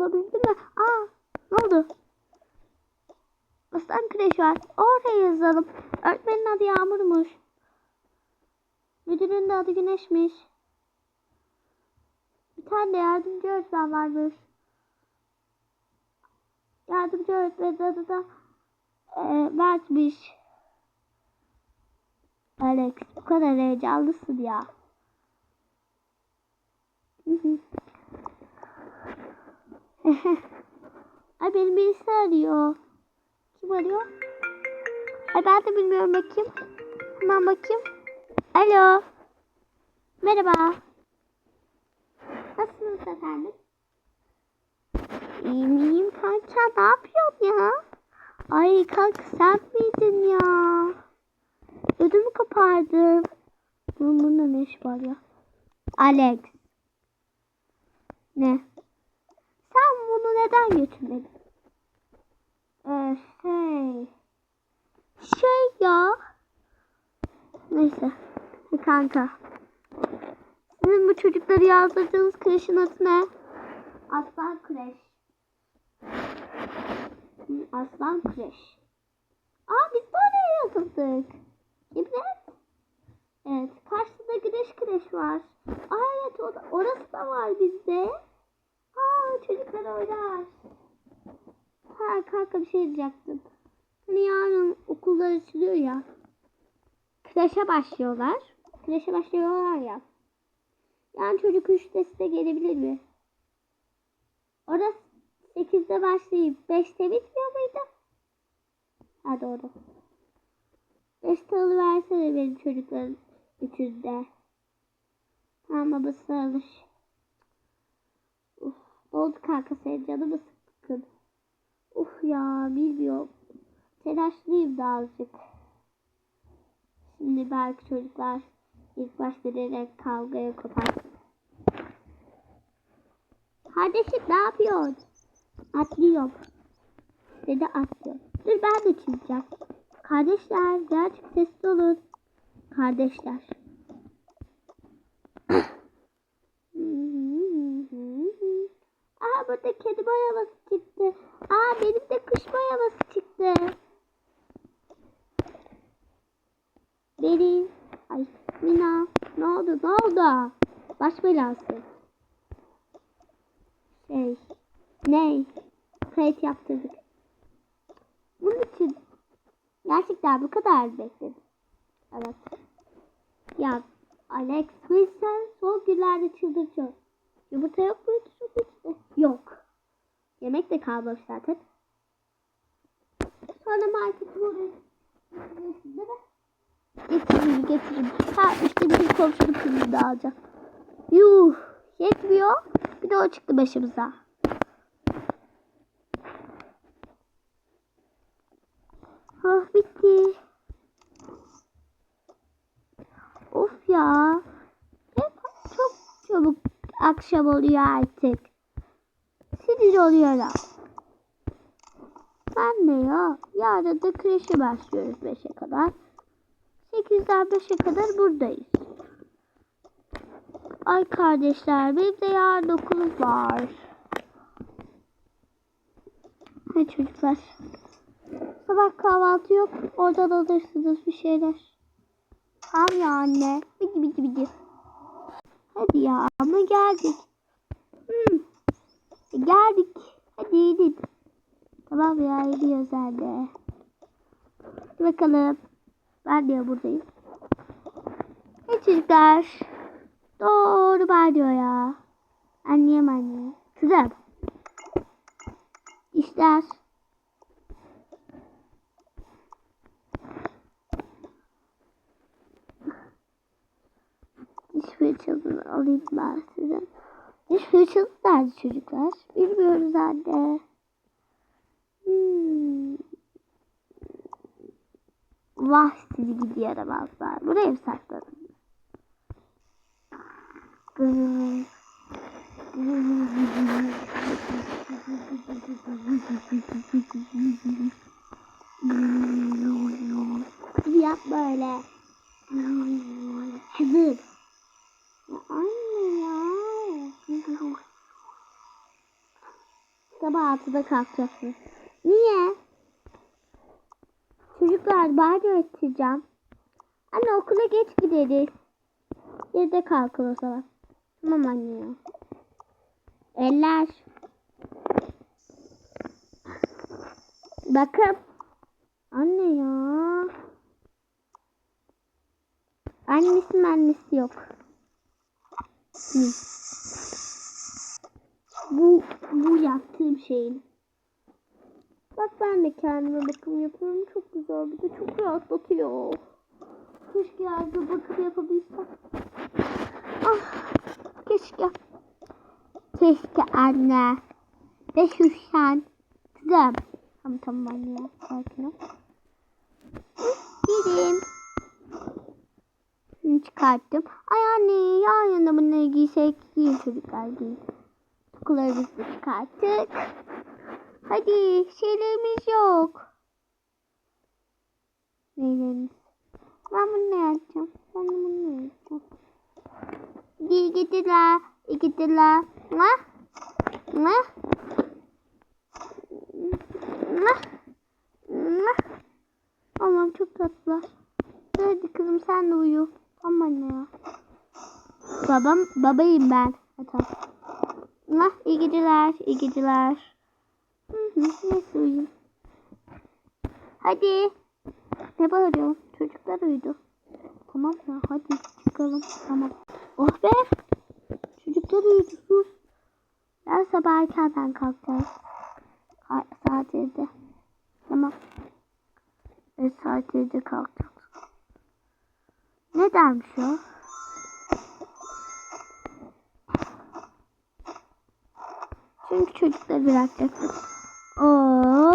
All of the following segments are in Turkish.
bulabildim mi? Aa ne oldu? Aslan kreş var. Oraya yazalım. Öğretmenin adı Yağmur'muş. Müdürün de adı Güneş'miş. Bir tane de yardımcı öğretmen varmış. Yardımcı öğretmenin adı da e, Mert'miş. Alex bu kadar heyecanlısın ya. Hı. Ay benim birisi arıyor. Kim arıyor? Ay ben de bilmiyorum bakayım. Hemen bakayım. Alo. Merhaba. Nasılsınız efendim? İyiyim iyiyim kanka ne yapıyorsun ya? Ay kanka sen miydin ya? Ödümü kopardım. Bunun bunda ne iş var ya? Alex. Ne? Neden götürmedin? Ee, şey. Şey ya. Neyse. Bir kanka. Sizin bu çocukları yazdırdığınız kreşin adı ne? Aslan kreş. Aslan kreş. Aa biz oraya yazıldık. İbret. Evet. Karşıda güneş kreş var. Aa evet orası da var bizde. Aa çocuklar oynar. Ha kanka bir şey diyecektim. Hani yarın okullar açılıyor ya. Kreşe başlıyorlar. Kreşe başlıyorlar ya. Yani çocuk 3'te size gelebilir mi? Orası 8'de başlayıp 5'te bitmiyor muydu? Ha doğru. 5'te alıversene benim çocukların üçünde. Tamam babası alır. Oldu kanka senin canımı sıkkın. Uf ya bilmiyorum. Telaşlıyım da azıcık. Şimdi belki çocuklar ilk başta direkt kavgaya kopar. Kardeşim ne yapıyorsun? Atlıyorum. Dedi atlıyor. Dur ben de çizeceğim. Kardeşler birazcık sesli olun. Kardeşler. Aa burada kedi boyaması çıktı. Aa benim de kuş boyaması çıktı. Benim. Ay Mina. Ne oldu ne oldu? Baş belası. Şey. Ne? Kayıt yaptırdık. Bunun için gerçekten bu kadar bekledim. Evet. Ya Alex Wilson son günlerde çıldırtıyor. Yumurta yok muydu çok? Yok. Yemek de kalmamış zaten. Sonra markete mi? Getiririm getiririm. Ha işte bizim komşunun kızını da alacağım. Yuh yetmiyor. Bir de o çıktı başımıza. Ah bitti. Of ya. Hep çok çabuk akşam oluyor artık. Sinir oluyorum. Ben de ya. Yarın da kreşe başlıyoruz 5'e kadar. 8'den 5'e kadar buradayız. Ay kardeşler benim de yarın okulum var. Hay çocuklar. Sabah kahvaltı yok. Oradan alırsınız bir şeyler. Tamam ya anne. Bidi bidi bidi. Hadi ya ama geldik. Hmm. Geldik. Hadi gidin. Tamam ya gidiyoruz anne. Hadi bakalım. Ben de buradayım. Hey çocuklar. Doğru bağırıyor ya. Annem anne. Kızım. İşler. Diş fırçasını alayım ben size. Diş fırçası nerede çocuklar? Bilmiyoruz anne. Hmm. Vah sizi gidi yaramazlar. Buraya mı sakladın? Yapma öyle. Hazır. Anne ya. Sabah 6'da kalkacaksın. Niye? Çocuklar banyo edeceğim. Anne okula geç gideriz. Yerde kalkın o zaman. Tamam anne ya. Eller. Bakın. Anne ya. Annesi annesi yok. Bu bu yaptığım şeyin. Bak ben de kendime bakım yapıyorum. Çok güzel. Bir de çok rahatlatıyor. Keşke gün bakım yapabilsem. Ah, keşke. Keşke anne. Ve sen. Kızım. Tamam tamam anne ya. Sakin ol. Gidelim. Çıkarttım. Ay anne yan yana bunları giysek giyin çocuklar giyin. Tokularımızı da çıkarttık. Hadi şeylerimiz yok. Neylerimiz? Ben bunu ne yapacağım? Ben bunu ne yapacağım? İyi geceler. İyi geceler. Mı? Mı? Mı? Mı? Allah'ım çok tatlı. Hadi kızım sen de uyu. Tamam anne ya. Babam, babayım ben. Hadi. Mı? İyi geceler. İyi geceler. Hı neyse uyuyayım. Hadi. Ne bağırıyorsun? Çocuklar uyudu. Tamam ya hadi çıkalım. Tamam. Oh be. Çocuklar uyudu sus. Ben sabah erkenden kalkacağız. Saat 7. Tamam. Evet saat 7'de kalkacağız. Nedenmiş o? Çünkü çocukları bırakacaktık. Oo.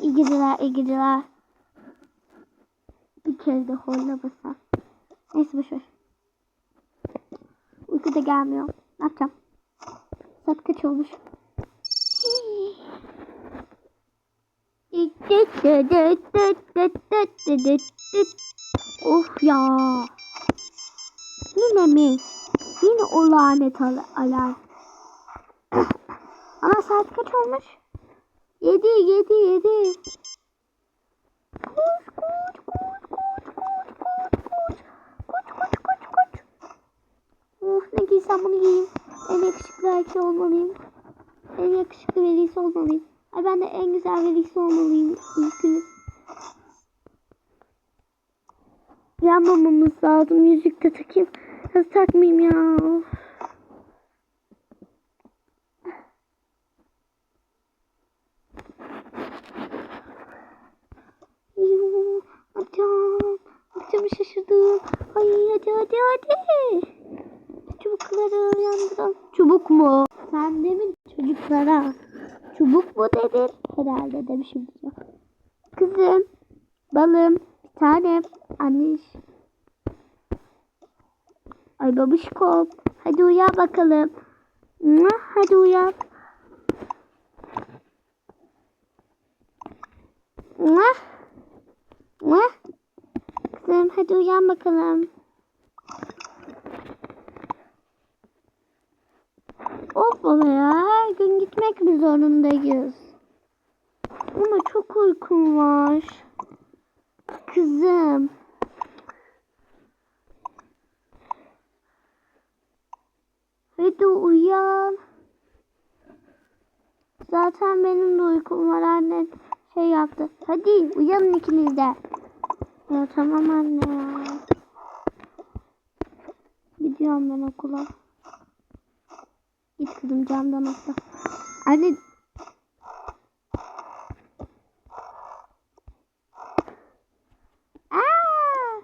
İyi geceler, iyi geceler. Bir kere de horla basar. Neyse boşver. Uyku da gelmiyor. Ne yapacağım? Saat kaç olmuş? Of ya. Yine mi? Yine o lanet al alarm. Ama saat kaç olmuş? Yedi, yedi, yedi. Koş, ne giysem bunu giyeyim. En yakışıklı erkeği olmalıyım. En yakışıklı velisi olmalıyım. Ay ben de en güzel velisi olmalıyım günü. Yanmamamız lazım. Yüzük de takayım. Nasıl takmayayım ya? Of. Yoo, Yapacağım. Yapacağımı şaşırdım. Ay hadi hadi hadi. Çubukları uyandıralım. Çubuk mu? Sen demin çocuklara çubuk mu dedin? Herhalde demişim. Kızım, balım, tanem, anneş. Ay babişkom. Hadi uyan bakalım. Hadi uyan. Kızım hadi uyan bakalım. Of baba ya her gün gitmek mi zorundayız? Ama çok uykum var. Kızım. Hadi uyan. Zaten benim de uykum var anne şey yaptı. Hadi uyanın ikiniz de. Ya tamam anne ya. Gidiyorum ben okula. Git kızım camdan atla. Anne. Aa!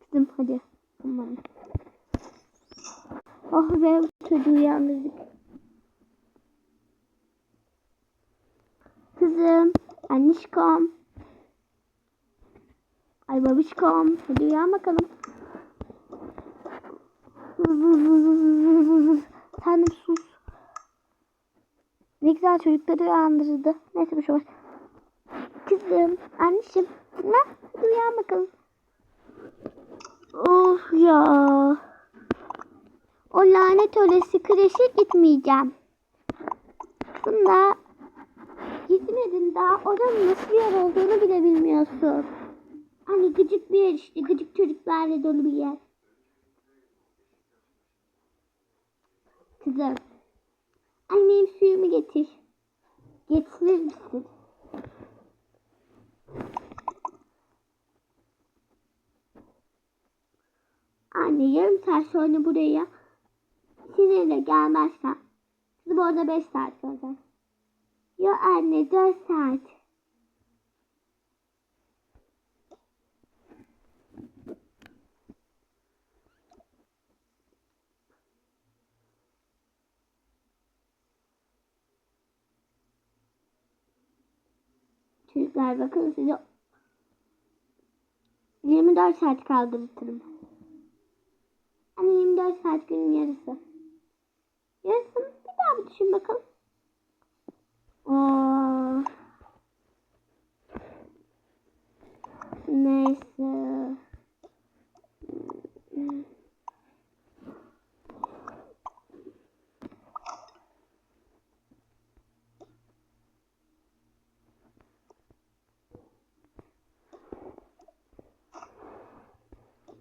Kızım hadi. Tamam. Oh be çocuğu yalnızlık. Kızım. Annişkom. Ay babişkom. Hadi uyan bakalım. Sen sus. Ne güzel çocukları uyandırdı. Neyse bir şey var. Kızım, anneciğim. Ne? Uyan bakalım. Of ya. ya. O lanet olası kreşe gitmeyeceğim. Aslında gitmedin daha oranın nasıl bir yer olduğunu bile bilmiyorsun. Hani gıcık bir yer işte gıcık çocuklarla dolu bir yer. Kızım. Annem suyumu getir. Getirir misin? Anne yarım saat sonra buraya sinirle gelmezsen kızım orada beş saat kalacak. Ya anne dört saat. Çocuklar bakın size 24 saat kaldırtırım. Hani 24 saat günün yarısı. Yarısını bir daha bir düşün bakalım. Oo. Neyse.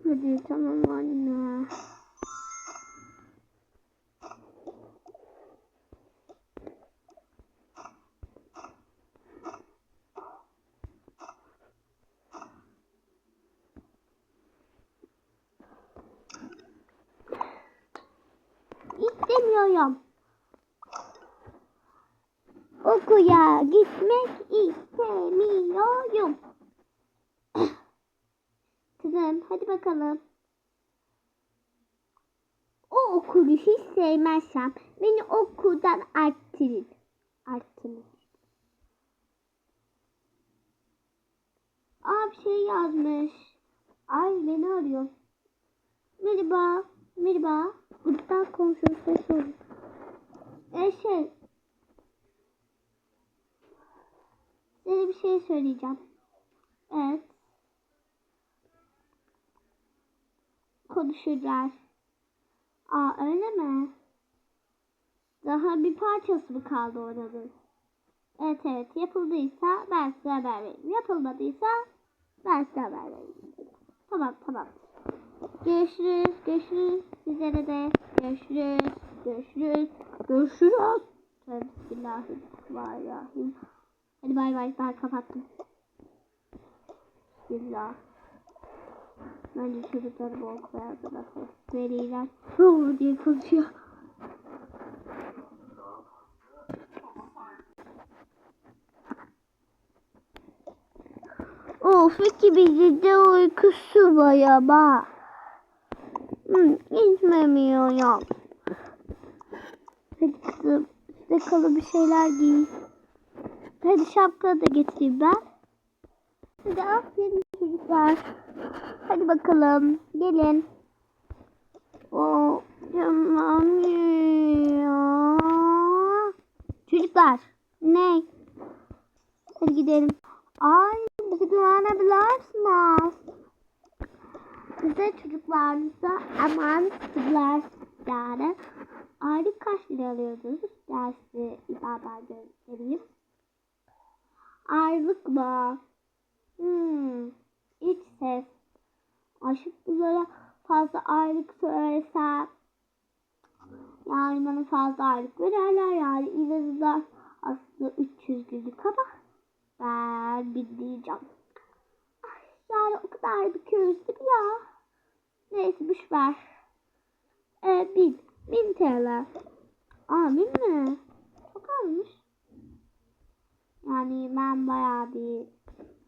Hadi tamam anne. İstemiyorum. Okuya gitmek istemiyorum. Kızım hadi bakalım. O okulu hiç sevmezsem beni okuldan arttırır. Arttırır. Aa bir şey yazmış. Ay beni arıyor. Merhaba. Merhaba. Gruptan komşum ses oldu. E şey. Size bir şey söyleyeceğim. Evet. Konuşacağız. Aa öyle mi? Daha bir parçası mı kaldı oranın? Evet evet yapıldıysa ben size haber vereyim. Yapılmadıysa ben size haber vereyim. Tamam tamam. Görüşürüz görüşürüz. Sizlere de görüşürüz. Görüşürüz. Görüşürüz. Bismillahirrahmanirrahim. Hadi bay bay ben kapattım. Bismillah. Bence çocukları bol koyardı da Veliler ne diye konuşuyor. Of ikimizin de uykusu var ama. Hmm, gitmemiyorum. Hadi kızım size kalın bir şeyler giy. Hadi şapka da getireyim ben. Hadi aferin çocuklar. Hadi bakalım. Gelin. O tamam ya. Çocuklar. Ne? Hadi gidelim. Ay bizi güvenebilirsiniz. Size çocuklarınıza aman kızlar yani aylık kaç lira alıyordunuz? Dersi ibadet göstereyim. Aylık mı? Hmm. İç ses. Aşık bunlara fazla aylık söylesem yani bana fazla aylık verirler yani inanırlar aslında 300 günlük ama ben bilmeyeceğim. Yani o kadar bir közdüm ya. Neyse boş ver. Ee, bin. Bin TL. Aa bin mi? Çok azmış. Yani ben bayağı bir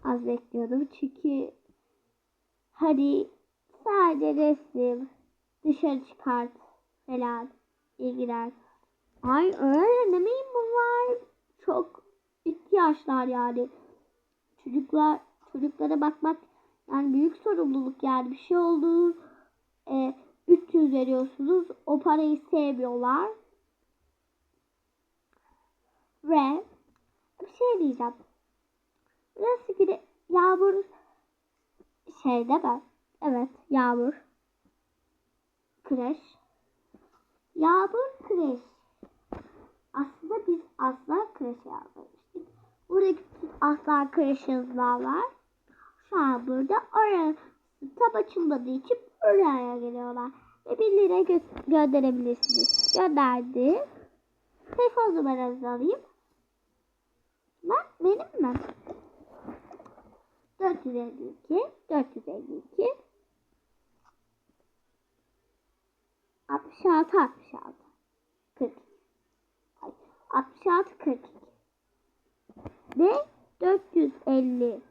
az bekliyordum çünkü Hadi sadece resim, dışarı çıkart falan ilgilen. Ay öğrenemeyin bunlar. Çok ihtiyaçlar yani. Çocuklar çocuklara bakmak yani büyük sorumluluk yani bir şey oldu. E, 300 veriyorsunuz. O parayı sevmiyorlar. Ve bir şey diyeceğim. Burası gibi yağmur şeyde ben. Evet yağmur. kreş. Yağmur kreş. Aslında biz aslan kreşe yazmıştık. Buradaki aslan kreş yazılar var. Şu an burada orası tam açılmadığı için oraya geliyorlar. Ve 1 lira gö- gönderebilirsiniz. Gönderdim. Telefon numaranızı alayım. Ben benim mi? 452 452 66 66 40 Ay, 66 42 ve 452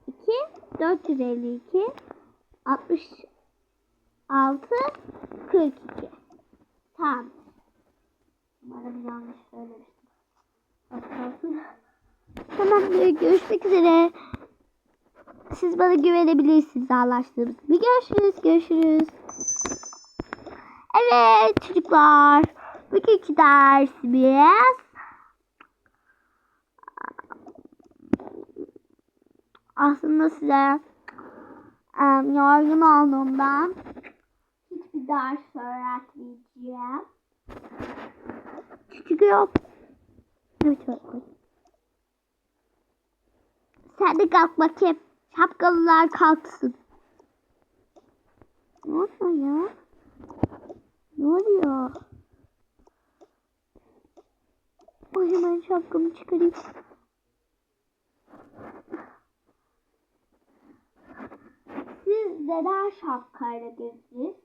452 66 42 Tamam. Umarım yanlış söylemiştim. Tamamdır. Görüşmek üzere. Siz bana güvenebilirsiniz anlaştığımız gibi. Görüşürüz. Görüşürüz. Evet çocuklar. Bugünkü dersimiz aslında size um, yorgun olduğumdan hiçbir ders öğretmeyeceğim. Çünkü yok. Evet öğretmenim. Sen de kalk bakayım. Şapkalılar kalksın. Ne oluyor ya? Ne oluyor? O hemen şapkamı çıkarayım. Siz neden şapkayla gezdiniz?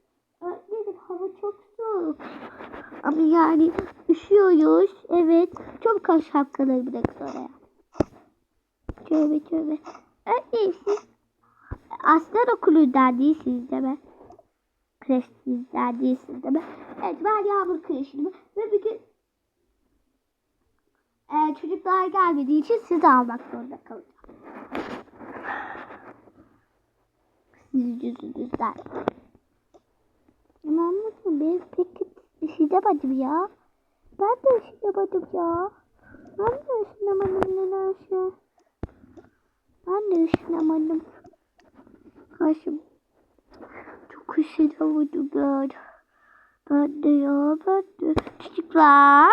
Öğretmenim hava çok soğuk. Ama yani üşüyoruz. Evet. Çok az şapkaları bırakın oraya. Tövbe tövbe. Öğretmenim siz aslan okulundan değilsiniz değil mi? Kreşsizler değilsiniz değil mi? Evet ben Yağmur Kreşliyim. Ve bir gün e, çocuklar gelmediği için sizi almak zorunda kalacağım. Sizin yüzünüzden. Ama anlatma ben pek üşüyemedim ya. Ben de üşüyemedim ya. Ben de üşüyemedim nedense. Ben de üşüyemedim. Kaşım. Çok üşüyemedim ben. Ben de ya ben de. Çocuklar.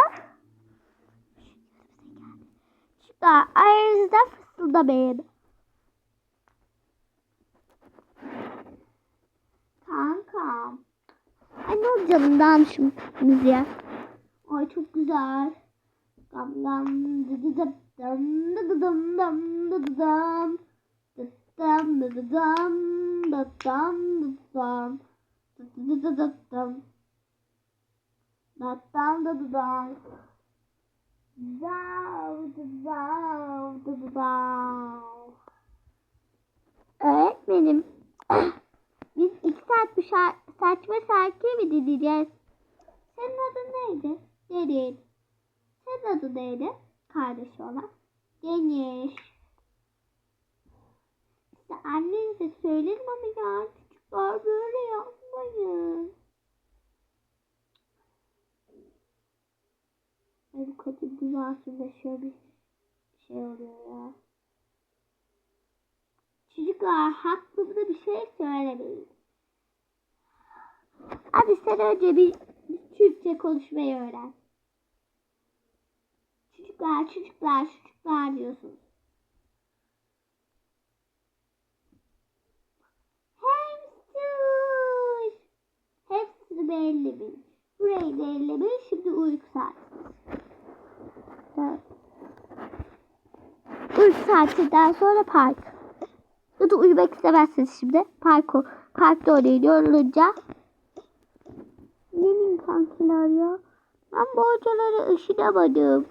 Çocuklar aranızda fısıldamayın. Kankam. Ay ne oldu canımdan şu müziğe. Ay çok güzel. Dam dam dı dı dı dam dı dı dam dam dı dı dam. Dam dı dı dam dı dam dı dam. Dı dı dı dam. Da dam dı dı dam. Zav dı zav dı dı dav. Öğretmenim. Biz iki saat bu saçma şarkıyı mı dinleyeceğiz? Senin adın neydi? Derin. Senin adın neydi? Kardeşi olan. Geniş. İşte annenize söylerim ama ya çocuklar böyle yapmayın. Ay bu kadın dünyasında şöyle bir şey oluyor ya. Çocuklar hakkımda bir şey söylemeyin. Hadi sen önce bir Türkçe konuşmayı öğren. Çocuklar, çocuklar, çocuklar diyorsunuz. Hamster. Hepsini belli bil. Burayı da ellemeyin. Şimdi uyku saati. Evet. Uyku saatinden sonra park. Ya da uyumak istemezsiniz şimdi. Park, parkta oynayın yorulunca. Yemin kankiler ya. Ben bu hocaları ışınamadım.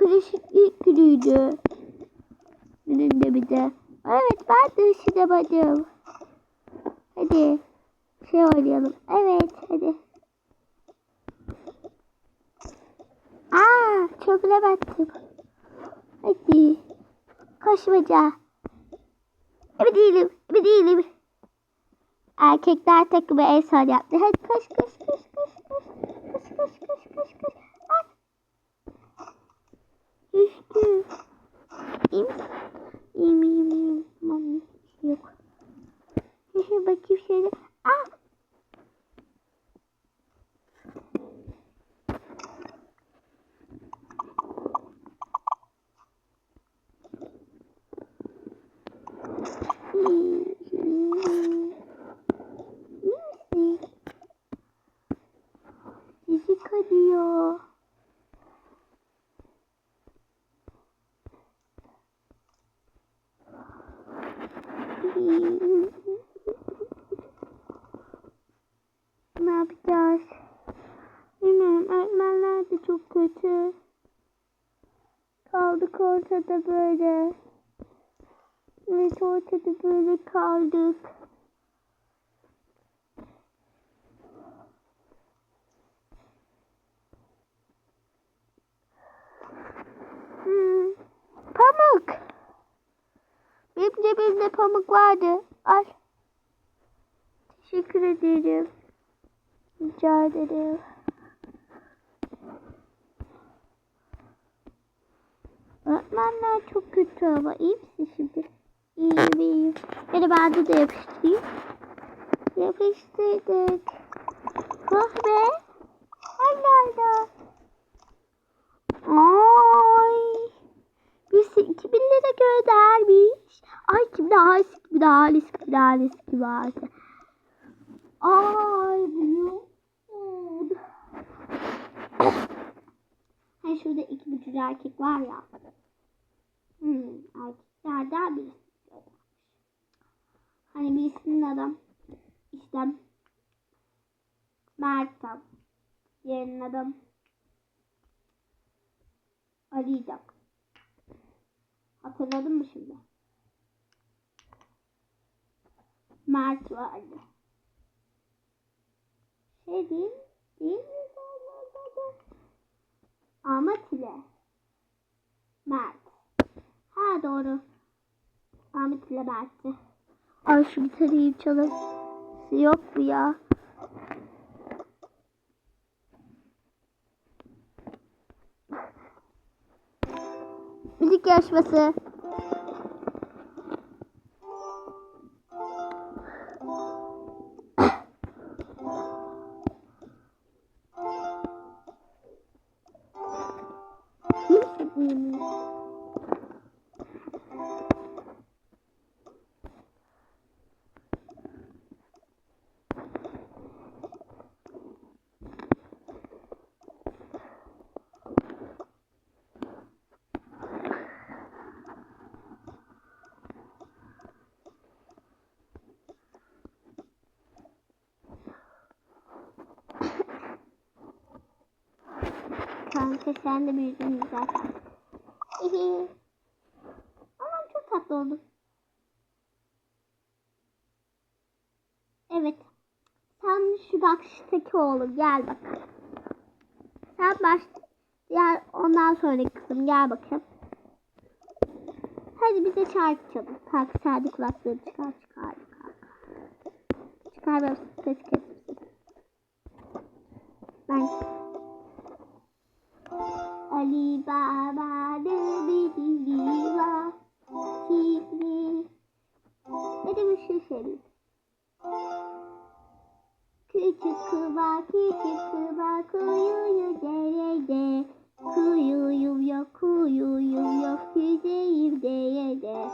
İlk günüydü. Gününde bir de. Evet ben de ışınamadım. Hadi. Şey oynayalım. Evet hadi. Aa çok bilemedim. Hadi. Koşmaca. Bir değilim. Bir değilim. Erkekler takımı en son yaptı. Hadi koş koş koş koş koş. Koş koş koş koş koş. Ay. Düştü. İyi misin? İyiyim iyiyim iyiyim. Tamam bir şey yok. Bakayım şöyle. Ah. yapacağız? Bilmiyorum. Öğretmenler de çok kötü. Kaldık ortada böyle. Evet ortada böyle kaldık. Hmm. Pamuk. Benim cebimde pamuk vardı. Al. Teşekkür ederim. Rica ederim. Öğretmenler çok kötü ama iyi misin şimdi? İyiyim iyiyim. Beni bende de yapıştırayım. Yapıştırdık. Oh be. Allah Allah. Ay. Birisi 2000 lira göndermiş. Ay kim daha eski kim daha eski kim vardı. Ay bu. Ha şurada iki buçuk erkek var ya. Hmm, erkeklerden birisi. göndermiş. Hani birisinin adı işte Mert'em. Diğerinin adı Ali'ydi. Hatırladın mı şimdi? Mert vardı. Şey değil, değil mi? Ahmet ile Mert. Ha doğru. Ahmet ile Mert'ti. Ay şu gitarı çalın. Yok mu ya? Müzik yarışması. Kanka sen de büyüdün zaten. Ama çok tatlı oldu. Evet. Sen şu bakıştaki oğlum gel bak. Sen baş diğer ondan sonraki kızım gel bakayım. Hadi bize şarkı çalın. Kanka sen de kulaklığını çıkar çıkar kanka. Çıkar ben ses kesim. Şey? Küçük kıva, küçük kıva, kuyuyu derede. Kuyuyum yok, kuyuyum yok, yüzeyim derede.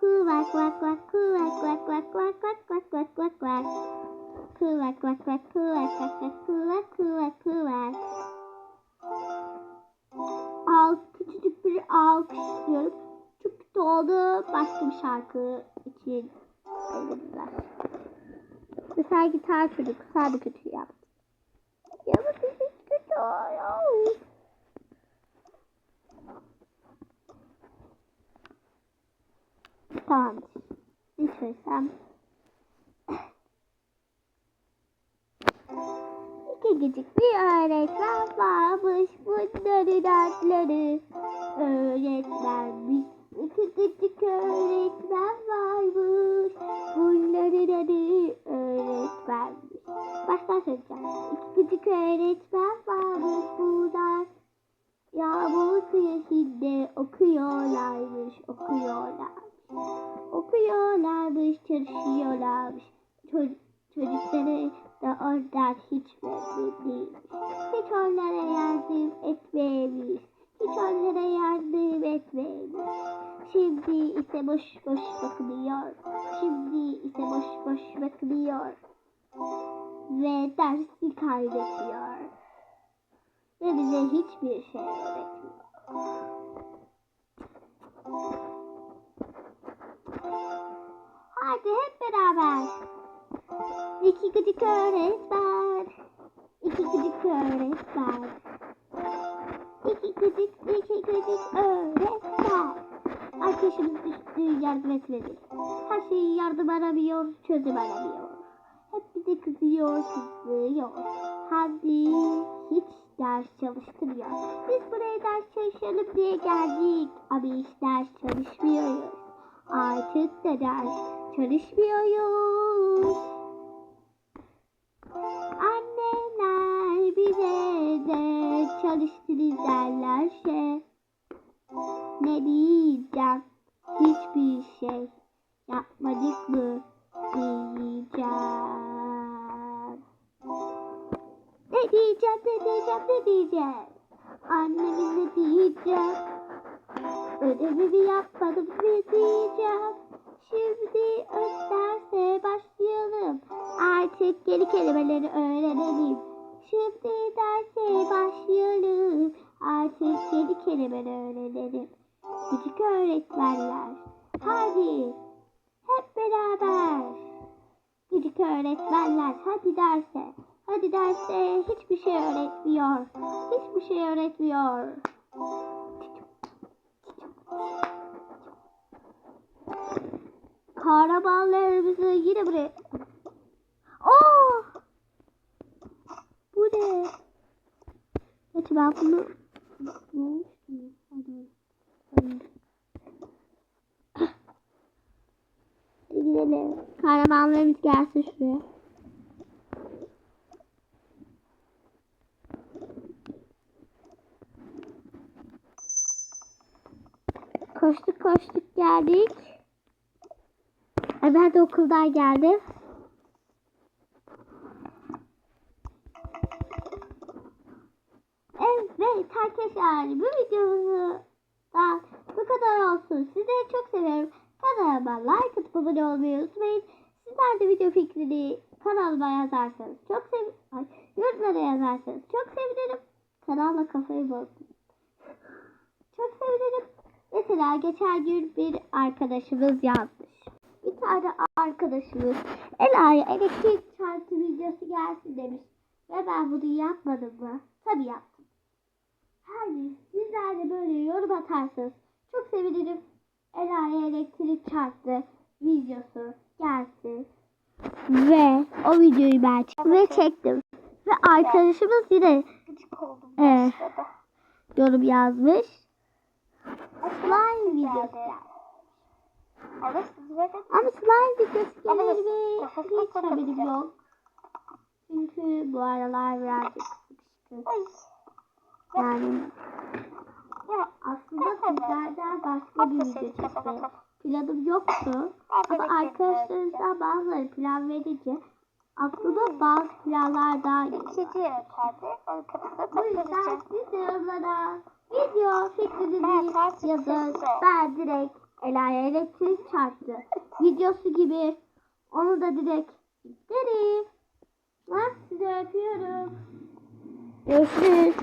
Kuvak vak vak, kuvak vak vak vak vak vak vak vak vak. Kuvak vak vak, kuvak vak vak, kuvak kuvak kuvak. Al, küçücük bir alkış istiyorum. Kötü oldu. Başka bir şarkı için elimizden. Mesela gitar çocuk. Sen de kötü yaptın. Ya bu çocuk kötü oluyor. Lütfen sen. İki gıcık bir öğretmen varmış. Bunların adları öğretmenmiş. İki gıcık öğretmen varmış. Bunların adı öğretmenmiş. Baştan söyleyeceğim. İki gıcık öğretmen varmış. Bunlar yağmur kıyasında okuyorlarmış. Okuyorlarmış. Okuyorlarmış, çalışıyorlarmış. Çocuk, da oradan hiç memnun değilmiş. Hiç onlara yardım etmemiş. Hiç onlara yardım etmemiş. Şimdi ise boş boş bakılıyor. Şimdi ise boş boş bakılıyor. Ve dersi kaybediyor. Ve bize hiçbir şey öğretmiyor. Hadi hep beraber. İki gıcık öğretmen. İki gıcık öğretmen. İki gıcık öğretmen. Arkadaşımız düştü yardım etmedi. Her şeyi yardım aramıyor, çözüm aramıyor. Hep bize kızıyor, kızıyor. Hadi hiç ders çalıştırmıyor. Biz buraya ders çalışalım diye geldik. Ama hiç ders çalışmıyoruz. Artık da ders çalışmıyoruz. De çalıştırır derlerse ne diyeceğim? Hiçbir şey yapmadık mı diyeceğim. Ne diyeceğim, ne diyeceğim, ne diyeceğim? Anneme ne diyeceğim? Ödevimi yapmadım ne diyeceğim? Şimdi ön derse başlayalım. Artık yeni kelimeleri öğrenelim. Şimdi derse başlayalım. Artık yeni kelimeleri öğrenelim. Küçük öğretmenler. Hadi. Hep beraber. Küçük öğretmenler hadi derse. Hadi derse hiçbir şey öğretmiyor. Hiçbir şey öğretmiyor. Kahramanlarımızı yine buraya... Oh! Bu ne? Evet ben bunu... Ne? Hadi. Hadi. Gidelim. Kahramanlarımız gelsin şuraya. Koştuk koştuk geldik. Ben de okuldan geldim. Evet arkadaşlar bu videomuzu da bu kadar olsun. Sizleri çok seviyorum. Kanalıma like atıp abone olmayı unutmayın. Sizler de video fikrini kanalıma yazarsanız çok sev Ay, yorumlara yazarsanız çok sevinirim. Kanalla kafayı bozdum. Çok sevinirim. Mesela geçen gün bir arkadaşımız yazmış. Bir tane arkadaşımız Ela'ya elektrik çarptı videosu gelsin demiş. Ve ben bunu yapmadım mı? Tabii yaptım. Her gün sizler de böyle yorum atarsanız çok sevinirim. Ela'ya elektrik çarptı videosu gelsin. Ve o videoyu ben çektim ve çektim. Ve arkadaşımız yine başladı. yorum yazmış. Slime videosu geldi. Ama slime videosu gelir Hiç haberim yok. Çünkü bu aralar birazcık sıkıştık. Yani ya aslında sizlerden başka bir video kafa. Planım yoktu. Ama arkadaşlarınızdan bazıları plan verince aklıma bazı planlar daha kapısını Bu yüzden siz de yorumlara video fikrinizi yazın. Ben direkt Ela'ya elektrik çarptı. Videosu gibi onu da direkt yüklerim. Ben sizi öpüyorum. Görüşürüz.